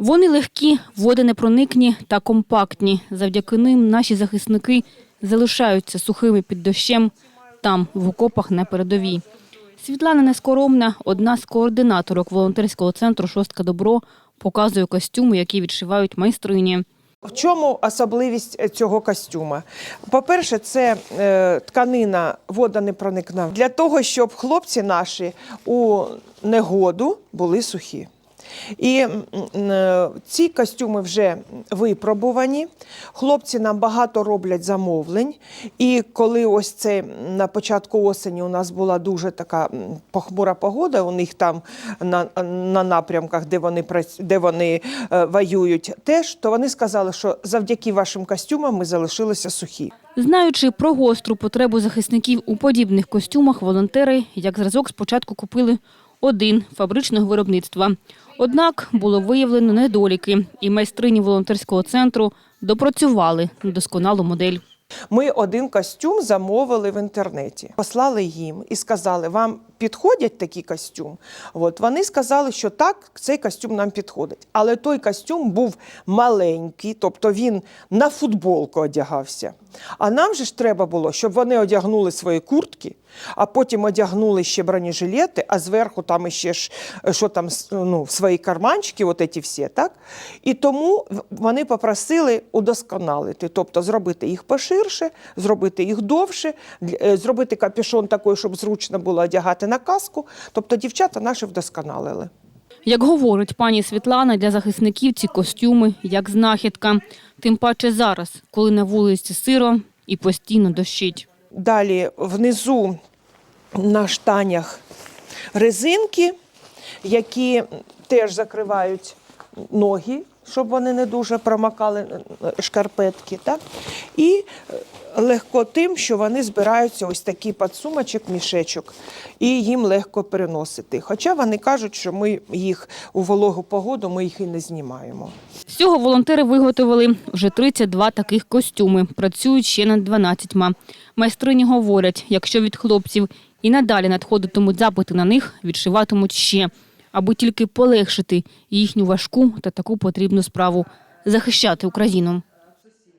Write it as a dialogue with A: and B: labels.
A: Вони легкі, водонепроникні та компактні. Завдяки ним наші захисники залишаються сухими під дощем там, в окопах на передовій. Світлана Нескоромна, одна з координаторок волонтерського центру Шостка Добро, показує костюми, які відшивають майстрині.
B: В чому особливість е, цього костюма? По-перше, це е, тканина водонепроникна для того, щоб хлопці наші у негоду були сухі. І е, ці костюми вже випробувані. Хлопці нам багато роблять замовлень. І коли ось це на початку осені у нас була дуже така похмура погода, у них там на, на напрямках, де вони де вони е, воюють, теж то вони сказали, що завдяки вашим костюмам ми залишилися сухі.
A: Знаючи про гостру потребу захисників у подібних костюмах, волонтери, як зразок, спочатку купили один фабричного виробництва. Однак було виявлено недоліки, і майстрині волонтерського центру допрацювали досконалу модель.
B: Ми один костюм замовили в інтернеті, послали їм і сказали, вам підходять такі костюм? От вони сказали, що так, цей костюм нам підходить. Але той костюм був маленький, тобто він на футболку одягався. А нам же ж треба було, щоб вони одягнули свої куртки, а потім одягнули ще бронежилети, а зверху там іще ж е, що там ну, свої карманчики, от ці всі, так? І тому вони попросили удосконалити, тобто зробити їх поширше, зробити їх довше, е, зробити капюшон такий, щоб зручно було одягати на каску. Тобто дівчата наші вдосконалили.
A: Як говорить пані Світлана, для захисників ці костюми як знахідка. Тим паче зараз, коли на вулиці сиро і постійно дощить.
B: Далі внизу на штанях резинки, які теж закривають ноги, щоб вони не дуже промокали шкарпетки. Так? І е, легко тим, що вони збираються ось такий підсумочок, мішечок, і їм легко переносити. Хоча вони кажуть, що ми їх у вологу погоду ми їх і не знімаємо.
A: Всього волонтери виготовили вже 32 таких костюми. Працюють ще над 12. Майстрині говорять, якщо від хлопців і надалі надходитимуть запити на них, відшиватимуть ще, аби тільки полегшити їхню важку та таку потрібну справу захищати Україну.